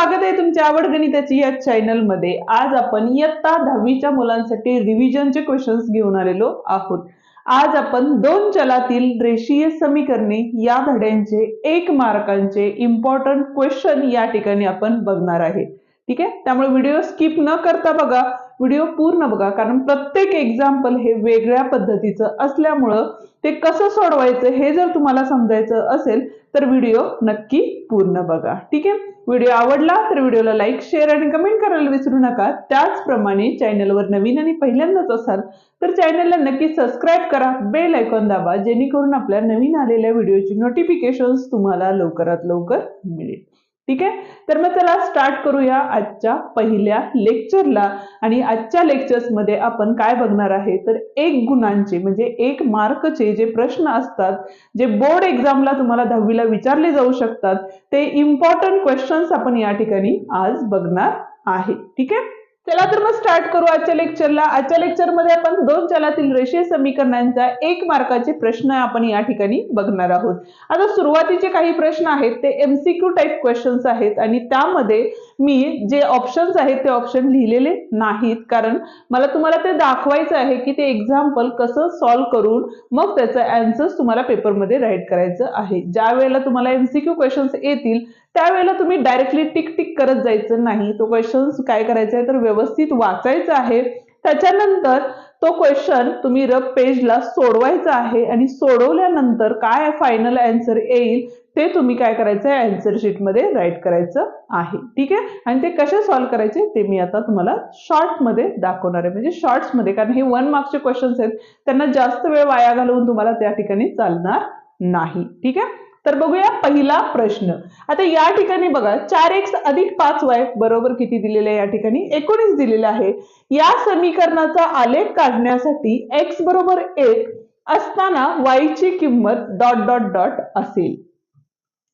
स्वागत आहे तुमच्या आवड गणिताची या चॅनलमध्ये. आज आपण इयत्ता दहावीच्या मुलांसाठी रिव्हिजनचे क्वेश्चन्स घेऊन आलेलो आहोत. आज आपण दोन चलातील रेषीय समीकरणे या धड्यांचे एक मार्कांचे इम्पॉर्टंट क्वेश्चन या ठिकाणी आपण बघणार आहे. ठीक आहे? त्यामुळे व्हिडिओ स्किप न करता बघा. व्हिडिओ पूर्ण बघा कारण प्रत्येक एक्झाम्पल हे वेगळ्या पद्धतीचं असल्यामुळं ते कसं सोडवायचं हे जर तुम्हाला समजायचं असेल तर व्हिडिओ नक्की पूर्ण बघा. ठीक आहे? व्हिडिओ आवडला तर व्हिडिओला लाईक शेअर आणि कमेंट करायला विसरू नका. त्याचप्रमाणे चॅनलवर नवीन आणि पहिल्यांदाच असाल तर चॅनलला नक्की सबस्क्राईब करा. बेल ऐकॉन दाबा जेणेकरून आपल्या नवीन आलेल्या व्हिडिओची नोटिफिकेशन्स तुम्हाला लवकरात लवकर मिळेल. ठीक आहे? तर मग चला स्टार्ट करूया आजच्या पहिल्या लेक्चरला आणि आजच्या लेक्चर्समध्ये आपण काय बघणार आहे? तर एक गुणांचे म्हणजे एक मार्कचे जे प्रश्न असतात जे बोर्ड एक्झामला तुम्हाला दहावीला विचारले जाऊ शकतात ते इम्पॉर्टंट क्वेश्चन्स आपण या ठिकाणी आज बघणार आहे. ठीक आहे? चला तर मग स्टार्ट करू आजच्या लेक्चरला आजच्या लेक्चरमध्ये आपण दोन चलातील रेषीय समीकरणांचा एक मार्काचे प्रश्न आपण या ठिकाणी बघणार आहोत. आता सुरुवातीचे काही प्रश्न आहेत ते एमसीक्यू टाईप क्वेश्चन्स आहेत आणि त्यामध्ये मी जे ऑप्शन्स आहेत ते ऑप्शन लिहिलेले नाहीत. कारण मला तुम्हाला ते दाखवायचं आहे की ते एक्झाम्पल कसं सॉल्व्ह करून मग त्याचं अँसर्स तुम्हाला पेपरमध्ये राईट करायचं आहे. ज्या वेळेला तुम्हाला एमसीक्यू क्वेश्चन्स येतील त्यावेळेला तुम्ही डायरेक्टली टिक टिक करत जायचं नाही. तो क्वेश्चन्स काय करायचा आहे तर व्यवस्थित वाचायचा आहे. त्याच्यानंतर तो क्वेश्चन तुम्ही रब पेजला सोडवायचा आहे आणि सोडवल्यानंतर काय फायनल अँसर येईल ते तुम्ही काय करायचं आहे अँसर शीटमध्ये राईट करायचं आहे. ठीक आहे? आणि ते कसे सॉल्व्ह करायचे? ते मी आता तुम्हाला शॉर्टमध्ये दाखवणार आहे. म्हणजे शॉर्ट्समध्ये कारण हे वन मार्क्सचे क्वेश्चन्स आहेत. त्यांना जास्त वेळ वाया घालवून तुम्हाला त्या ठिकाणी चालणार नाही. ठीक आहे? तर बघूया पहिला प्रश्न. आता या ठिकाणी बघा चार एक्स अधिक पाच वाय बरोबर किती दिलेले आहे या ठिकाणी? एकोणीस दिलेलं आहे. या समीकरणाचा आलेख काढण्यासाठी एक्स बरोबर एक असताना वाय ची किंमत डॉट डॉट डॉट असेल.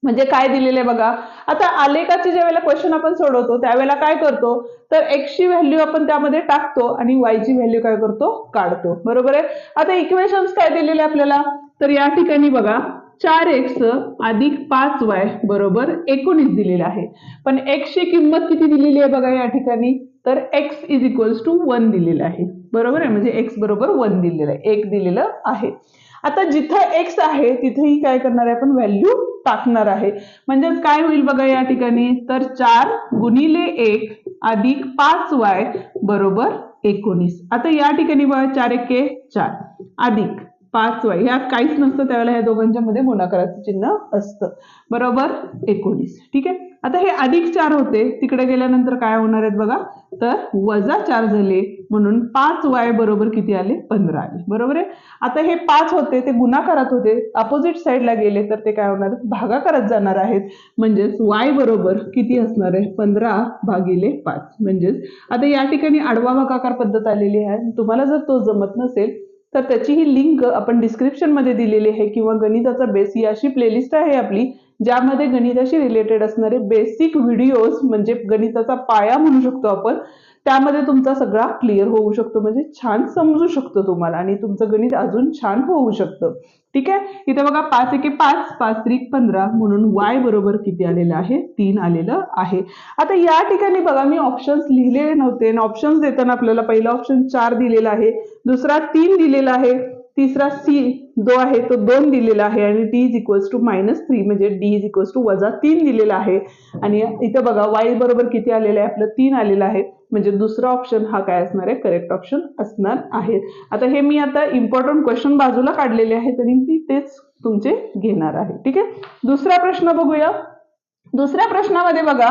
म्हणजे काय दिलेलं आहे बघा? आता आलेखाचे ज्या वेळेला क्वेश्चन आपण सोडवतो त्यावेळेला काय करतो? तर एक्सची व्हॅल्यू आपण त्यामध्ये टाकतो आणि वायची व्हॅल्यू काय करतो? काढतो. बरोबर आहे? आता इक्वेशन्स काय दिलेले आपल्याला? तर या ठिकाणी बघा चार एक्स अधिक पाच वाय बरोबर एकोणीस दिलेलं आहे. पण एक्सची किंमत किती दिलेली आहे बघा या ठिकाणी? तर x is equals to one दिलेलं आहे. बरोबर आहे? म्हणजे एक्स बरोबर वन दिलेलं आहे. एक दिलेलं आहे. आता जिथं एक्स आहे तिथेही काय करणार आहे आपण? व्हॅल्यू टाकणार आहे. म्हणजेच काय होईल बघा या ठिकाणी? तर चार गुणिले एक अधिक पाच वाय बरोबर एकोणीस. आता या ठिकाणी बघा चार एके चार अधिक. पाच वाय. ह्यात काहीच नसतं त्यावेळेला ह्या दोघांच्या मध्ये गुणाकाराचं चिन्ह असतं. बरोबर? एकोणीस. ठीक आहे? आता हे अधिक चार होते. तिकडे गेल्यानंतर काय होणार आहेत बघा? तर वजा चार झाले म्हणून पाच वाय बरोबर किती आले? पंधरा आले. बरोबर आहे? आता हे पाच होते ते गुणाकारात होते. अपोजिट साईडला गेले तर ते काय होणार आहेत? भागाकारात जाणार आहेत. म्हणजेच वाय बरोबर किती असणार आहे? पंधरा भागिले पाच. म्हणजेच आता या ठिकाणी आडवा भागाकार पद्धत आलेली आहे. तुम्हाला जर तो जमत नसेल तर त्याची ही लिंक आपण डिस्क्रिप्शनमध्ये दिलेली आहे किंवा गणिताचा बेस ही अशी प्लेलिस्ट आहे आपली ज्यामध्ये गणिताशी रिलेटेड असणारे बेसिक व्हिडिओज म्हणजे गणिताचा पाया म्हणू शकतो आपण त्यामध्ये तुमचा सगळा क्लिअर होऊ शकतो. म्हणजे छान समजू शकतो तुम्हाला आणि तुमचं गणित अजून छान होऊ शकतं. ठीक आहे? इथे बघा पाच एके पाच पाच त्रिक पंधरा म्हणून वाय बरोबर किती आलेलं आहे? तीन आलेलं आहे. आता या ठिकाणी बघा मी ऑप्शन्स लिहिलेले नव्हते आणि ऑप्शन्स देताना आपल्याला पहिला ऑप्शन चार दिलेला आहे. दुसरा तीन दिलेला आहे. तिसरा सी जो आहे तो दोन दिलेला आहे आणि D is equals to minus three म्हणजे डी इज इक्वल्स टू वजा तीन दिलेला आहे. आणि इथं बघा वाय बरोबर किती आलेलं आहे? आपलं तीन आलेलं आहे. म्हणजे दुसरा ऑप्शन हा काय असणार आहे? करेक्ट ऑप्शन असणार आहे. आता हे मी आता इम्पॉर्टंट क्वेश्चन बाजूला काढलेले आहेत आणि मी तेच तुमचे घेणार आहे. ठीक आहे? दुसरा प्रश्न बघूया. दुसऱ्या प्रश्नामध्ये बघा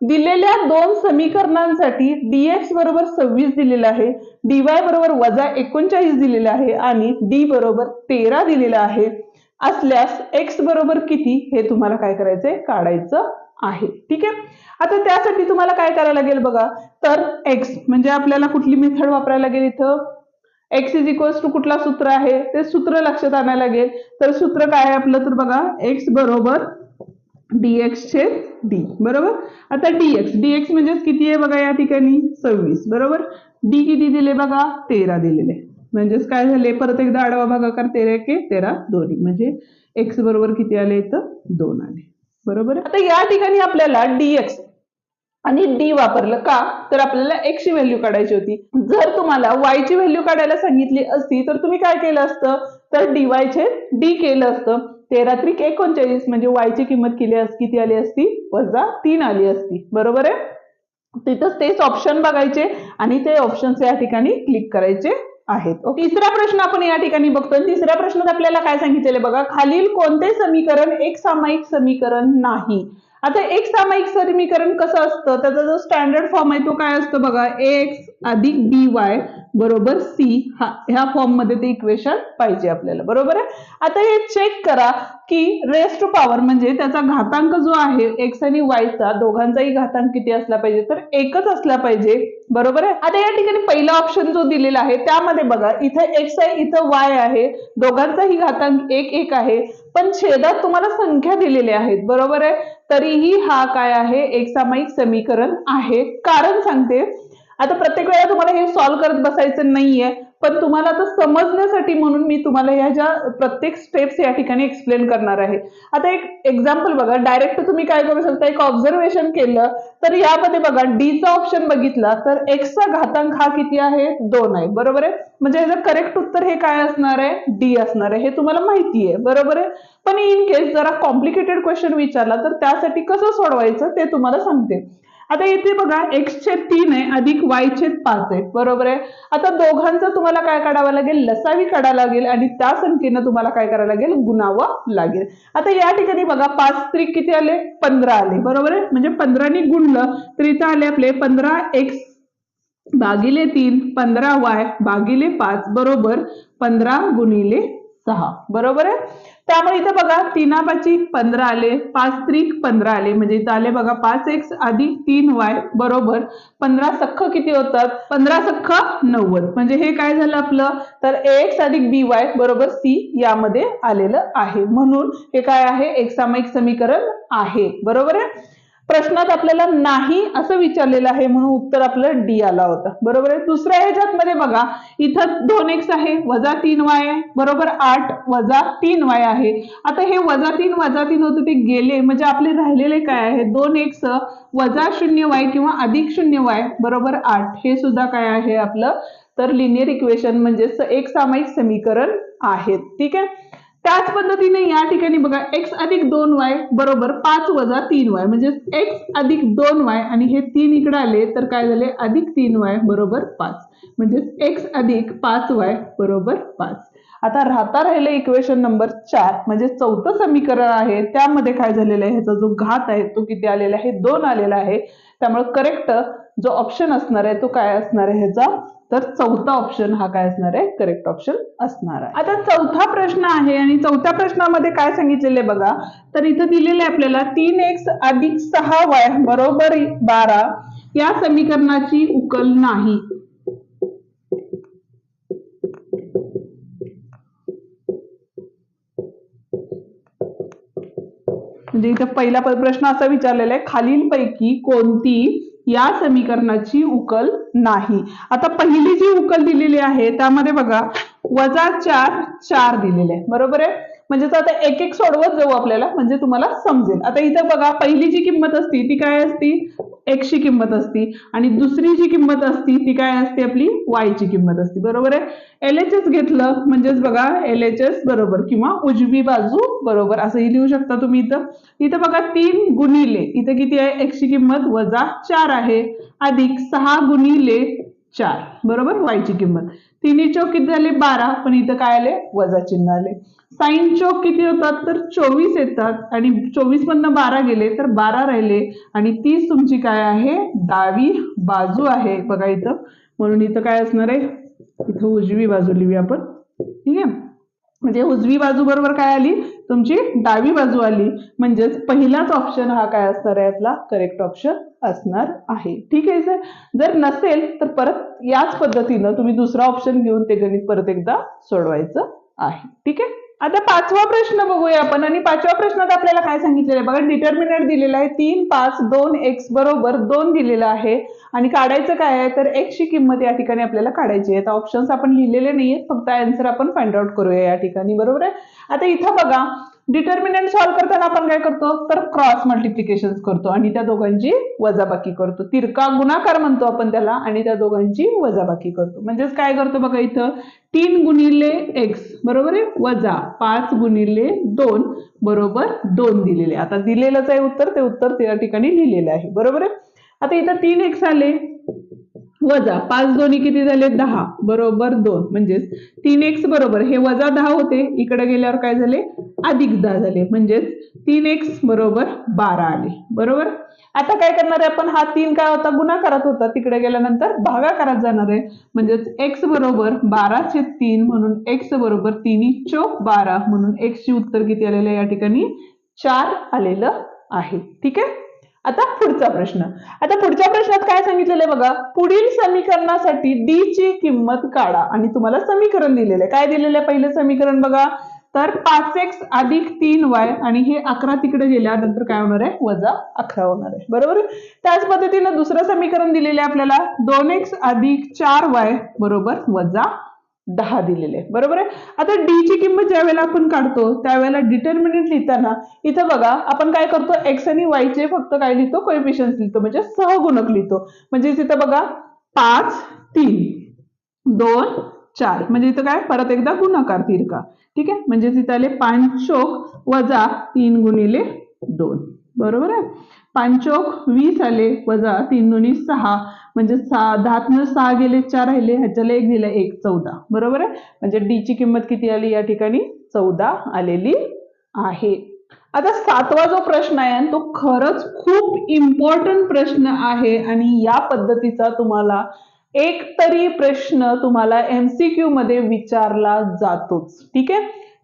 दिलेल्या दोन समीकरणांसाठी dx बरोबर सव्वीस दिलेलं आहे dy बरोबर वजा एकोणचाळीस दिलेलं आहे आणि d बरोबर तेरा दिलेलं आहे. असल्यास x बरोबर किती हे तुम्हाला काय करायचंय? काढायचं आहे. ठीक आहे? आता त्यासाठी तुम्हाला काय करायला लागेल बघा? तर x म्हणजे आपल्याला कुठली मेथड वापरायला लागेल इथं? एक्स इज इक्वल्स टू कुठला सूत्र आहे? ते सूत्र लक्षात आणायला लागेल. तर सूत्र काय आहे आपलं? तर बघा एक्स बरोबर dx चे डी बरोबर? आता dx dx म्हणजेच किती आहे बघा या ठिकाणी? सव्वीस बरोबर? डी किती दिले बघा? तेरा दिलेले. म्हणजेच काय झाले? परत एकदा आडवा भागाकार तेरा एके तेरा दोन्ही म्हणजे एक्स बरोबर किती आले? तर दोन आले. बरोबर? आता या ठिकाणी आपल्याला dx आणि डी वापरलं का? तर आपल्याला x ची व्हॅल्यू काढायची होती. जर तुम्हाला y ची व्हॅल्यू काढायला सांगितली असती तर तुम्ही काय केलं असतं? तर dy चे डी केलं असतं. तेरा त्रिक एकोणचाळीस म्हणजे वायची ची किंमत केली असती किती आली असती? वजा तीन आली असती. बरोबर आहे? तिथंच तेच ऑप्शन बघायचे आणि ते ऑप्शन या ठिकाणी क्लिक करायचे आहेत. ओके. तिसरा प्रश्न आपण या ठिकाणी बघतो तिसऱ्या प्रश्नात आपल्याला काय सांगितलेलं बघा? खालील कोणते समीकरण एक सामायिक समीकरण नाही? आता एक सामायिक समीकरण कसं असतं? त्याचा जो स्टँडर्ड फॉर्म आहे तो काय असतो बघा? एक्स अधिक बी वाय बरोबर सी हा ह्या फॉर्ममध्ये ते इक्वेशन पाहिजे आपल्याला. बरोबर आहे? आता हे चेक करा की रेस टू पॉवर म्हणजे त्याचा घातांक जो आहे एक्स आणि वायचा दोघांचाही घातांक किती असला पाहिजे? तर एकच असला पाहिजे. बरोबर आहे? आता या ठिकाणी पहिला ऑप्शन जो दिलेला आहे त्यामध्ये बघा इथं एक्स आहे इथं वाय आहे. दोघांचाही घातांक एक एक आहे. पण छेदात तुम्हाला संख्या दिलेल्या आहेत. बरोबर आहे? तरीही हा काय आहे? एक सामायिक समीकरण आहे. कारण सांगते आता प्रत्येक वेळा तुम्हाला हे सॉल्व्ह करत बसायचं नाहीये पण तुम्हाला आता समजण्यासाठी म्हणून मी तुम्हाला ह्या ज्या प्रत्येक स्टेप्स या ठिकाणी एक्सप्लेन करणार आहे. आता एक एक्झाम्पल बघा डायरेक्ट तुम्ही काय करू शकता एक ऑब्झर्वेशन केलं तर यामध्ये बघा डीचा ऑप्शन बघितला तर एक्सचा घातांक हा किती आहे? दोन आहे बरोबर आहे? म्हणजे याचं करेक्ट उत्तर हे काय असणार आहे? डी असणार आहे हे तुम्हाला माहिती आहे बरोबर आहे? पण इन केस जरा कॉम्प्लिकेटेड क्वेश्चन विचारला तर त्यासाठी कसं सोडवायचं ते तुम्हाला सांगते. आता इथे बघा एक्स छेद तीन आहे अधिक वाय छेद पाच आहे. बरोबर आहे? आता दोघांचं तुम्हाला काय काढावं लागेल? लसावी काढावं लागेल आणि त्या संख्येनं तुम्हाला काय करावं लागेल? गुणावं लागेल. आता या ठिकाणी बघा पाच त्रिक किती आले? पंधरा आले. बरोबर आहे? म्हणजे पंधरानी गुणलं तर इथं आले आपले पंधरा एक्स भागिले तीन पंधरा वाय भागिले पाच. बरोबर? पंधरा गुणिले सहा. बरोबर आहे? त्यामुळे इथं बघा तीनापाची पंधरा आले पाच त्रिक पंधरा आले. म्हणजे इथं आले बघा पाच एक्स अधिक तीन वाय बरोबर. पंधरा सख्ख किती होतात? पंधरा सख्ख नव्वद. म्हणजे हे काय झालं आपलं? तर एक्स अधिक बी वाय बरोबर सी यामध्ये आलेलं आहे. म्हणून हे काय आहे? एक सामायिक समीकरण आहे. बरोबर आहे? प्रश्नात आपल्याला नाही असं विचारलेलं आहे म्हणून उत्तर आपलं डी आला होता. बरोबर आहे? दुसऱ्या ह्याच्यात मध्ये बघा इथं दोन एक्स आहे वजा तीन वाय बरोबर? आठ वजा तीन वाय आहे. आता हे वजा तीन वजा तीन होते ते गेले म्हणजे आपले राहिलेले काय आहे? दोन एक्स वजा शून्य वाय किंवा अधिक शून्य वाय बरोबर आठ. हे सुद्धा काय आहे आपलं? तर लिनियर इक्वेशन म्हणजे एक सामायिक समीकरण आहे. ठीक आहे? त्याच पद्धतीने या ठिकाणी बघा एक्स अधिक दोन वाय बरोबर पाच वजा तीन वाय म्हणजे एक्स अधिक दोन वाय आणि हे तीन इकडे आले तर काय झाले? अधिक तीन वाय बरोबर पाच. म्हणजे एक्स अधिक पाच वाय बरोबर पाच. आता राहता राहिलं इक्वेशन नंबर चार म्हणजे चौथं समीकरण आहे. त्यामध्ये काय झालेलं आहे? ह्याचा जो घात आहे तो किती आलेला आहे? दोन आलेला आहे. त्यामुळे करेक्ट जो ऑप्शन असणार आहे तो काय असणार आहे? ह्याचा तर चौथा ऑप्शन हा काय असणार आहे? करेक्ट ऑप्शन असणार आहे. आता चौथा प्रश्न आहे आणि चौथ्या प्रश्नामध्ये काय सांगितलेले बघा? तर इथं दिलेले आपल्याला तीन एक्स अधिक सहा वाय बरोबर बारा या समीकरणाची उकल नाही. म्हणजे इथं पहिला प्रश्न असा विचारलेला आहे खालीलपैकी कोणती या समीकरणाची उकल नाही. आता पहिली जी उकल दिलेली आहे त्यामध्ये बघा वजा चार चार दिलेले आहे. बरोबर आहे? म्हणजे आता एक एक सोडवत जाऊ आपल्याला म्हणजे तुम्हाला समजेल. आता इथं बघा पहिली जी किंमत असती ती काय असती? एक्सची किंमत असती आणि दुसरी जी किंमत असती ती काय असते आपली? वायची किंमत असते. बरोबर आहे? एल एच एस घेतलं म्हणजेच बघा एल एच एस बरोबर किंवा उजवी बाजू बरोबर. असंही लिहू शकता तुम्ही इथं. इथं बघा तीन गुणिले. इथं किती आहे? एक्सची किंमत वजा चार आहे. अधिक सहा गुणिले चार. बरोबर? वायची किंमत. तिन्ही चौक किती झाले? बारा. पण इथं काय आले? वजा चिन्ह आले. साईन चौक किती होतात? तर चोवीस येतात. आणि चोवीस मधनं बारा गेले तर बारा राहिले. आणि तीस तुमची काय आहे? डावी बाजू आहे. बघा इथं. म्हणून इथं काय असणार आहे? इथं उजवी बाजू लिहूया आपण. ठीक आहे? म्हणजे उजवी बाजू बरोबर काय आली? तुमची डावी बाजू आली. म्हणजेच पहिलाच ऑप्शन हा काय असणार आहे? आपला करेक्ट ऑप्शन असणार आहे. ठीक आहे सर जर नसेल तर परत याच पद्धतीनं तुम्ही दुसरा ऑप्शन घेऊन ते गणित परत एकदा सोडवायचं आहे. ठीक आहे? आता पाचवा प्रश्न बघूया आपण. आणि पाचव्या प्रश्नात आपल्याला काय सांगितलेलं आहे? बघा डिटर्मिनंट दिलेला आहे. तीन पाच दोन एक्स बरोबर दोन दिलेलं आहे. आणि काढायचं काय आहे? तर एक्सची किंमत या ठिकाणी आपल्याला काढायची आहे. आता ऑप्शन्स आपण लिहिलेले नाहीयेत. फक्त आन्सर आपण फाइंड आउट करूया या ठिकाणी. बरोबर आहे? आता इथं बघा डिटर्मिनंट सॉल्व्ह करताना आपण काय करतो? तर क्रॉस मल्टिप्लिकेशन करतो आणि त्या दोघांची वजाबाकी करतो. तिरका गुणाकार म्हणतो आपण त्याला आणि त्या दोघांची वजाबाकी करतो. म्हणजेच काय करतो बघा इथं? तीन गुणिले एक्स बरोबर आहे? वजा पाच गुणिले दोन बरोबर दोन दिलेले. आता दिलेलंच आहे उत्तर ते उत्तर त्या ठिकाणी लिहिलेलं आहे. बरोबर आहे? आता इथं तीन एक्स आले. वजा पाच दोन्ही किती झाले? दहा. बरोबर दोन. म्हणजेच तीन एक्स बरोबर. हे वजा दहा होते. इकडे गेल्यावर काय झाले? अधिक दहा झाले. म्हणजेच तीन एक्स बरोबर बारा आले. बरोबर? आता काय करणार आहे आपण? हा तीन काय होता? गुणाकारात होता. तिकडे गेल्यानंतर भागाकारात जाणार आहे. म्हणजेच एक्स बरोबर बाराचे तीन म्हणून एक्स बरोबर तिन्ही चोक बारा म्हणून एक्सची उत्तर किती आलेलं आहे? या ठिकाणी चार आलेलं आहे. ठीक आहे? आता पुढचा प्रश्न. आता पुढच्या प्रश्नात काय सांगितलेलं आहे बघा? पुढील समीकरणासाठी डी ची किंमत काढा. आणि तुम्हाला समीकरण दिलेलं आहे. काय दिलेलं आहे पहिलं समीकरण बघा? तर पाच एक्स अधिक तीन वाय आणि हे अकरा तिकडे गेल्यानंतर काय होणार आहे? वजा अकरा होणार आहे. बरोबर? त्याच पद्धतीनं दुसरं समीकरण दिलेलं आहे आपल्याला. दोन एक्स अधिक चार वाय बरोबर वजा दहा दिलेले आहे बरोबर आहे? आता डी ची किंमत ज्या वेळेला आपण काढतो त्यावेळेला डिटर्मिनेंट लिहिताना इथं बघा आपण काय करतो? एक्स आणि वाय चे फक्त काय लिहितो? कोएफिशियन्स लिहितो. म्हणजे सहगुणक लिहितो. म्हणजे तिथं बघा पाच तीन दोन चार. म्हणजे इथं काय? परत एकदा गुणाकार तिरका. ठीक आहे? म्हणजे तिथं आले पांचोक वजा तीन गुणिले दोन. बरोबर आहे? पांचोक वीस आले वजा तीन दोन्ही सहा. म्हणजे सहा दहातनं सहा गेले चार राहिले ह्याच्याला एक दिलं एक चौदा. बरोबर आहे? म्हणजे डी ची किंमत किती आली? या ठिकाणी चौदा आलेली आहे. आता सातवा जो प्रश्न आहे तो खरंच खूप इम्पॉर्टंट प्रश्न आहे आणि या पद्धतीचा तुम्हाला एक तरी प्रश्न तुम्हाला एमसीक्यू मध्ये विचारला जातोच. ठीक आहे?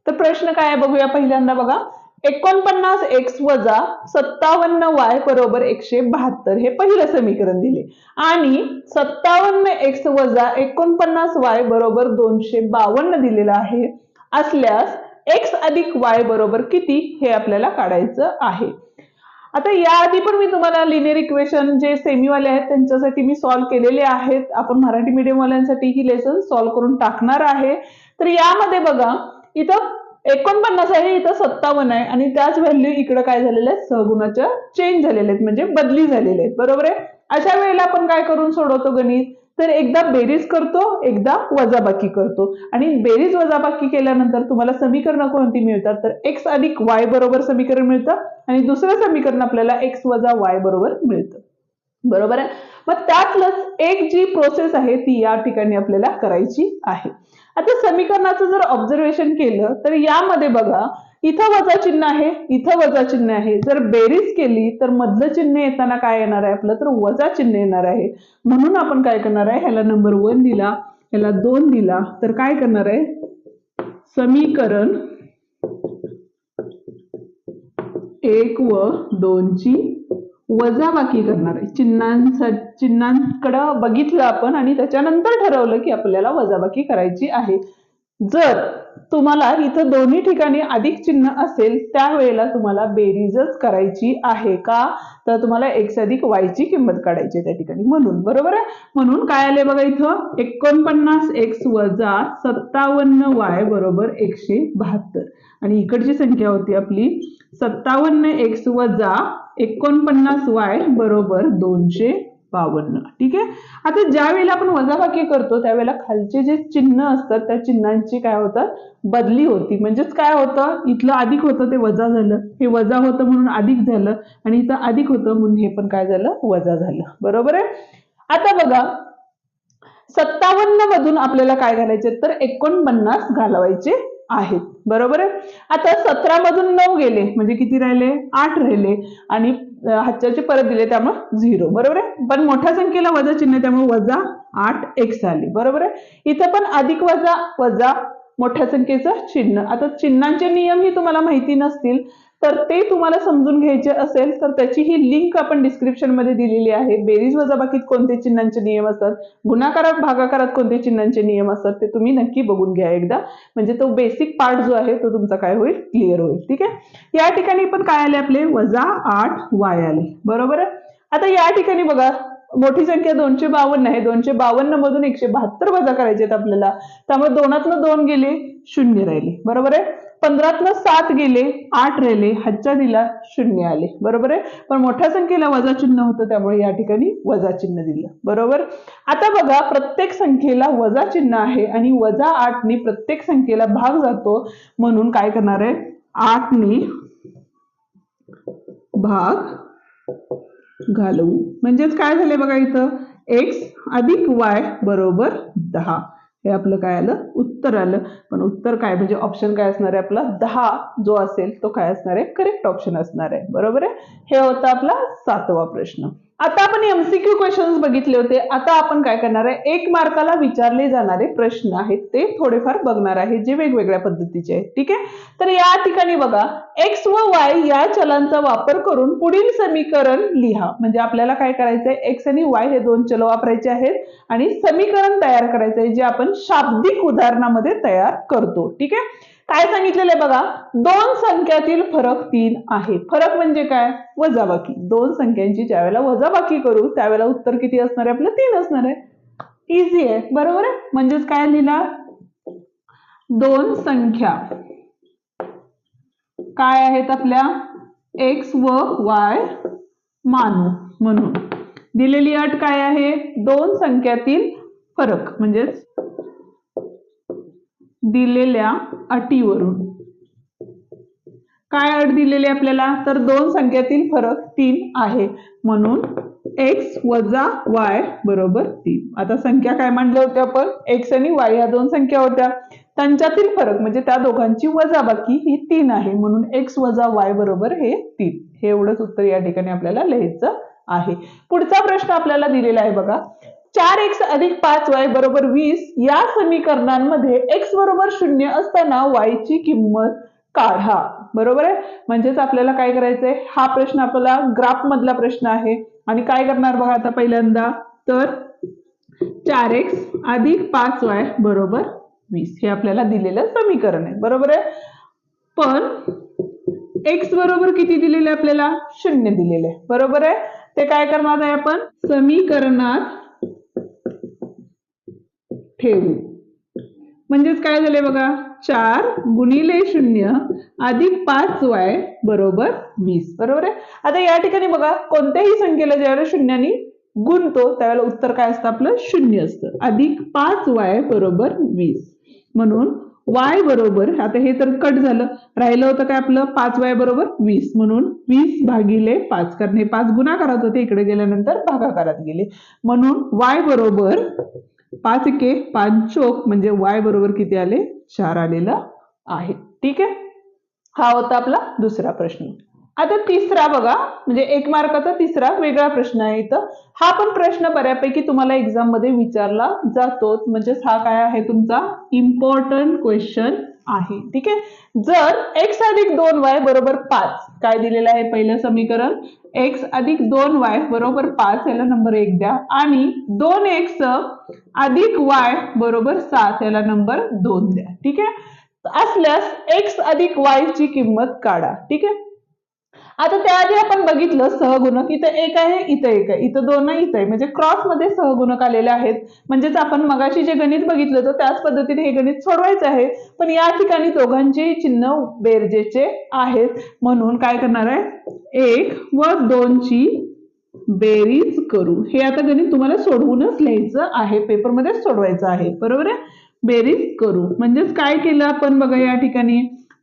तर प्रश्न काय बघूया पहिल्यांदा बघा. एकोणपन्नास एक्स वजा सत्तावन्न वाय बरोबर एकशे बहात्तर हे पहिलं समीकरण दिले. आणि सत्तावन्न एक्स वजा एकोणपन्नास वाय बरोबर दोनशे बावन्न दिलेलं आहे. असल्यास एक्स अधिक वाय बरोबर किती हे आपल्याला काढायचं आहे. आता याआधी पण मी तुम्हाला लिनियर इक्वेशन जे सेमीवाले आहेत त्यांच्यासाठी मी सॉल्व्ह केलेले आहेत. आपण मराठी मीडियमवाल्यांसाठी ही लेसन सॉल्व्ह करून टाकणार आहे. तर यामध्ये बघा इथं एकोणपन्नास आहे इथं सत्तावन्न आहे. आणि त्याच व्हॅल्यू इकडं काय झालेलं आहे? सहगुणाच्या चेंज झालेले आहेत. म्हणजे बदली झालेले आहेत. बरोबर आहे? अशा वेळेला आपण काय करून सोडवतो गणित? तर एकदा बेरीज करतो एकदा वजाबाकी करतो. आणि बेरीज वजाबाकी केल्यानंतर तुम्हाला समीकरणं कोणती मिळतात? तर एक्स अधिक वाय बरोबर समीकरण मिळतं. आणि दुसरं समीकरण आपल्याला एक्स वजा वाय बरोबर मिळतं. बरोबर आहे? मग त्यातलंच एक जी प्रोसेस आहे ती या ठिकाणी आपल्याला करायची आहे. आता समीकरणाचं जर ऑब्झर्वेशन केलं तर यामध्ये बघा इथं वजा चिन्ह आहे इथं वजा चिन्ह आहे. जर बेरीज केली तर मधलं चिन्ह येताना काय येणार आहे आपलं? तर वजा चिन्ह येणार आहे. म्हणून आपण काय करणार आहे? ह्याला नंबर वन दिला ह्याला दोन दिला तर काय करणार आहे? समीकरण एक व दोनची वजाबाकी करणार आहे. चिन्हांसा चिन्हांकडं बघितलं आपण आणि त्याच्यानंतर ठरवलं की आपल्याला वजाबाकी करायची आहे. जर तुम्हाला इथं दोन्ही ठिकाणी अधिक चिन्ह असेल त्यावेळेला तुम्हाला बेरीजच करायची आहे का? तर तुम्हाला एक्स अधिक वायची किंमत काढायची त्या ठिकाणी. म्हणून बरोबर आहे? म्हणून काय आले बघा इथं? एकोणपन्नास एक्स वजा सत्तावन्न वाय बरोबर एकशे बहात्तर. आणि इकडची संख्या होती आपली सत्तावन्न एक्स वजा एकोणपन्नास वाय बरोबर दोनशे बावन्न. ठीक आहे? आता ज्या वेळेला आपण वजाबाकी करतो त्यावेळेला खालचे जे चिन्ह असतात त्या चिन्हांची काय होतात? बदली होती. म्हणजेच काय होतं? इथलं अधिक होतं ते वजा झालं. हे वजा होतं म्हणून अधिक झालं आणि इथं अधिक होतं म्हणून हे पण काय झालं? वजा झालं. बरोबर आहे? आता बघा सत्तावन्न मधून आपल्याला काय घालायचे? तर एकोणपन्नास घालवायचे आहेत. बरोबर आहे? आता सतरा मधून नऊ गेले म्हणजे किती राहिले? आठ राहिले. आणि हातच्याचे परत दिले त्यामुळे झिरो. बरोबर आहे? पण मोठ्या संख्येला वजा चिन्ह त्यामुळे वजा आठ एक्स आली. बरोबर आहे? इथं पण अधिक वजा वजा मोठ्या संख्येचं चिन्ह. आता चिन्हांचे नियम ही तुम्हाला माहिती नसतील तर ते तुम्हाला समजून घ्यायचे असेल तर त्याची ही लिंक आपण डिस्क्रिप्शनमध्ये दिलेली आहे. बेरीज वजाबाकीत कोणते चिन्हांचे नियम असतात? गुणाकारात भागाकारात कोणते चिन्हांचे नियम असतात? ते तुम्ही नक्की बघून घ्या एकदा. म्हणजे तो बेसिक पार्ट जो आहे तो तुमचा काय होईल? क्लिअर होईल. ठीक आहे? या ठिकाणी पण काय आले आपले? वजा आठ वाय आले. बरोबर आहे? आता या ठिकाणी बघा. मोठी संख्या दोनशे बावन्न आहे. दोनशे बावन्न मधून एकशे बहात्तर वजा करायचे आहेत आपल्याला. त्यामुळे दोनातनं दोन गेले शून्य राहिले. बरोबर आहे? पंधरातनं सात गेले आठ राहिले हातच्या दिला शून्य आले. बरोबर आहे? पण मोठ्या संख्येला वजा चिन्ह होतं त्यामुळे या ठिकाणी वजा चिन्ह दिलं. बरोबर? आता बघा प्रत्येक संख्येला वजा चिन्ह आहे आणि वजा आठने प्रत्येक संख्येला भाग जातो. म्हणून काय करणार आहे? आठने भाग घालवू. म्हणजेच काय झाले बघा इथं? एक्स अधिक वाय बरोबर दहा. हे आपलं काय आलं? उत्तर आलं. पण उत्तर काय? म्हणजे ऑप्शन काय असणार आहे आपला? दहा जो असेल तो काय असणार आहे? करेक्ट ऑप्शन असणार आहे. बरोबर आहे? हे होता आपला सातवा प्रश्न. आता आपण एमसीक्यू क्वेश्चन्स बघितले होते. आता आपण काय करणार आहे? एक मार्काला विचारले जाणारे प्रश्न आहेत. ते थोडेफार बघणार आहे. जे वेगवेगळ्या पद्धतीचे आहेत. ठीक आहे? तर या ठिकाणी बघा. एक्स व वाय या चलांचा वापर करून पुढील समीकरण लिहा. म्हणजे आपल्याला काय करायचंय? एक्स आणि वाय हे दोन चल वापरायचे आहेत. आणि समीकरण तयार करायचं आहे जे आपण शाब्दिक उदाहरणामध्ये तयार करतो. ठीक आहे? काय सांगितलेलं आहे बघा? दोन संख्यातील फरक तीन आहे. फरक म्हणजे काय? वजाबाकी. दोन संख्यांची ज्यावेळेला वजाबाकी करू त्यावेळेला उत्तर किती असणार आहे? आपलं तीन असणार आहे. इझी आहे. बरोबर आहे? म्हणजेच काय लिहिला दोन संख्या. काय आहेत आपल्या? एक्स व वाय मानू म्हणून. दिलेली अट काय आहे? दोन संख्यातील फरक. म्हणजेच दिलेल्या अटीवरून. काय अट दिलेली आपल्याला? तर दोन संख्यातील फरक तीन आहे. म्हणून एक्स वजा वाय बरोबर तीन. आता संख्या काय मांडल्या होत्या आपण? एक्स आणि वाय या दोन संख्या होत्या. त्यांच्यातील फरक म्हणजे त्या दोघांची वजाबाकी ही तीन आहे. म्हणून एक्स वजा वाय बरोबर हे तीन. हे एवढंच उत्तर या ठिकाणी आपल्याला लिहायचं आहे. पुढचा प्रश्न आपल्याला दिलेला आहे बघा. चार एक्स अधिक पाच वाय बरोबर वीस या समीकरणांमध्ये एक्स बरोबर शून्य असताना वाय ची किंमत काढा. बरोबर आहे? म्हणजेच आपल्याला काय करायचंय? हा प्रश्न आपल्याला ग्राफ मधला प्रश्न आहे. आणि काय करणार बघा आता पहिल्यांदा? तर चार एक्स अधिक पाच वाय बरोबर वीस. हे आपल्याला दिलेलं समीकरण आहे. बरोबर आहे? पण एक्स बरोबर किती दिलेलं आहे आपल्याला? शून्य दिलेलं आहे. बरोबर आहे? ते काय करणार आहे आपण? समीकरणात ठेवू म्हणजेच काय झाले बघा? चार गुणिले शून्य अधिक पाच वाय बरोबर वीस. बरोबर आहे? आता या ठिकाणी बघा कोणत्याही संख्येला ज्यावेळेला शून्याने गुणतो त्यावेळेला उत्तर काय असतं आपलं? शून्य असतं. अधिक पाच वाय बरोबर वीस. म्हणून वाय बरोबर आता हे तर कट झालं. राहिलं होतं काय आपलं? पाच वाय बरोबर वीस. म्हणून वीस भागिले पाच कारण हे पाच गुणाकारात होते इकडे गेल्यानंतर भागाकारात गेले. म्हणून वाय बरोबर पाच एके पाच चोक म्हणजे वाय बरोबर किती आले? चार आलेलं आहे. ठीक आहे? हा होता आपला दुसरा प्रश्न. आता तिसरा बघा म्हणजे एक मार्काचा तिसरा वेगळा प्रश्न आहे इथं. हा पण प्रश्न बऱ्यापैकी तुम्हाला एक्झाममध्ये विचारला जातो म्हणजेच हा काय आहे तुमचा? इम्पॉर्टंट क्वेश्चन आहे. ठीक आहे? जर एक्स अधिक दोन वाय बरोबर पाच काय दिलेलं आहे पहिलं समीकरण? एक्स अधिक दोन वाय बरोबर पाच याला नंबर एक द्या. आणि दोन एक्स अधिक वाय बरोबर सात याला नंबर दोन द्या. ठीक आहे? असल्यास एक्स अधिक वाय ची किंमत काढा. ठीक आहे? आता त्याआधी आपण बघितलं सहगुणक इथं एक आहे इथं एक आहे. इथं दोन आहे इथं आहे म्हणजे क्रॉसमध्ये सहगुणक आलेले आहेत. म्हणजेच आपण मगाशी जे गणित बघितलं होतं त्याच पद्धतीने हे गणित सोडवायचं आहे. पण या ठिकाणी दोघांचे चिन्ह बेरजेचे आहेत. म्हणून काय करणार आहे? एक व दोनची बेरीज करू. हे आता गणित तुम्हाला सोडवूनच लिहायचं आहे. पेपरमध्येच सोडवायचं आहे. बरोबर आहे? बेरीज करू. म्हणजेच काय केलं आपण बघा या ठिकाणी?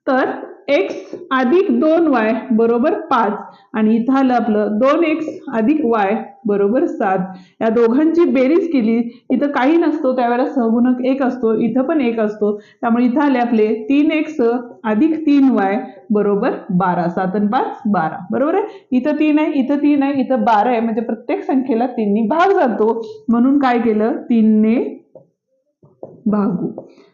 तर एक्स अधिक दोन वाय बरोबर पाच. आणि इथं आलं आपलं दोन एक्स अधिक वाय बरोबर सात. या दोघांची बेरीज केली इथं काही नसतो त्यावेळेला सहगुणक एक असतो इथं पण एक असतो. त्यामुळे इथं आले आपले तीन एक्स अधिक तीन वाय बरोबर बारा. सात आणि पाच बारा. बरोबर आहे? इथं तीन आहे इथं तीन आहे इथं बारा आहे. म्हणजे प्रत्येक संख्येला तीननी भाग जातो. म्हणून काय केलं? तीनने भागू.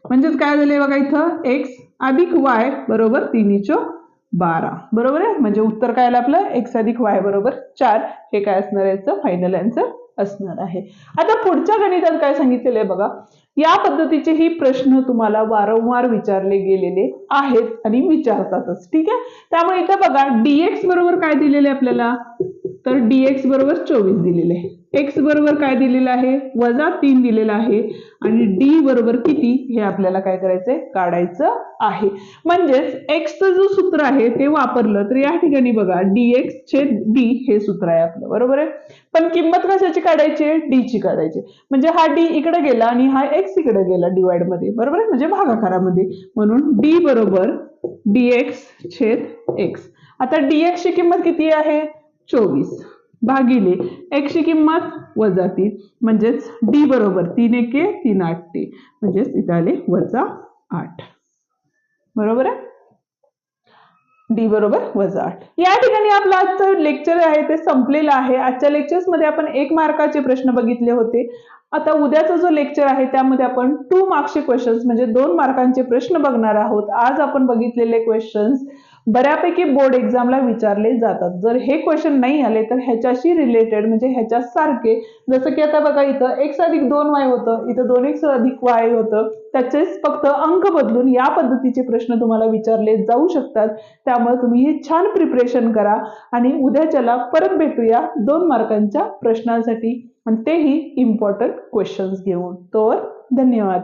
म्हणजेच काय झाले बघा इथं? एक्स अधिक वाय बरोबर तिन्ही चोक बारा. बरोबर आहे? म्हणजे उत्तर काय आलं आपलं? एक्स अधिक वाय बरोबर चार. हे काय असणार आहे? याचं फायनल आन्सर असणार आहे. आता पुढच्या गणितात काय सांगितलेलं आहे बघा? या पद्धतीचे ही प्रश्न तुम्हाला वारंवार विचारले गेलेले आहेत आणि विचारतातच. ठीक आहे? त्यामुळे इथं बघा डीएक्स बरोबर काय दिलेले आपल्याला? तर डी एक्स बरोबर चोवीस दिलेले आहे. एक्स बरोबर काय दिलेलं आहे? वजा तीन दिलेलं आहे. आणि डी बरोबर किती? हे आपल्याला काय करायचंय? काढायचं आहे. म्हणजेच एक्सचं जो सूत्र आहे ते वापरलं तर या ठिकाणी बघा डी एक्स छेद डी हे सूत्र आहे आपलं. बरोबर आहे? पण किंमत कशाची काढायची? डी ची काढायची. म्हणजे हा डी इकडे गेला आणि हा एक्स इकडे गेला डिवाइडमध्ये. बरोबर आहे? म्हणजे भागाकारामध्ये. म्हणून डी बरोबर डी एक्स छेद एक्स आता डी ची किंमत किती आहे? चोवीस. भागिले एक्स किंमत वजा तीन म्हणजेच डी बरोबर तीन एके तीन आठ ते म्हणजेच इथं आले वजा आठ. बरोबर आहे? डी बरोबर वजा आठ. या ठिकाणी आपलं आजचं लेक्चर आहे ते संपलेलं आहे. आजच्या लेक्चर्समध्ये आपण एक मार्काचे प्रश्न बघितले होते. आता उद्याचा जो लेक्चर आहे त्यामध्ये आपण टू मार्क्सचे क्वेश्चन्स म्हणजे दोन मार्कांचे प्रश्न बघणार आहोत. आज आपण बघितलेले क्वेश्चन्स बऱ्यापैकी बोर्ड एक्झामला विचारले जातात. जर हे क्वेश्चन नाही आले तर ह्याच्याशी रिलेटेड म्हणजे ह्याच्या सारखे जसं की आता बघा इथं एक्स अधिक दोन वाय होतं इथं दोन एक्स अधिक वाय होतं त्याचेच फक्त अंक बदलून या पद्धतीचे प्रश्न तुम्हाला विचारले जाऊ शकतात. त्यामुळे तुम्ही हे छान प्रिपरेशन करा आणि उद्याच्याला परत भेटूया दोन मार्कांच्या प्रश्नांसाठी. आणि तेही इम्पॉर्टंट क्वेश्चन्स घेऊन. तोवर धन्यवाद.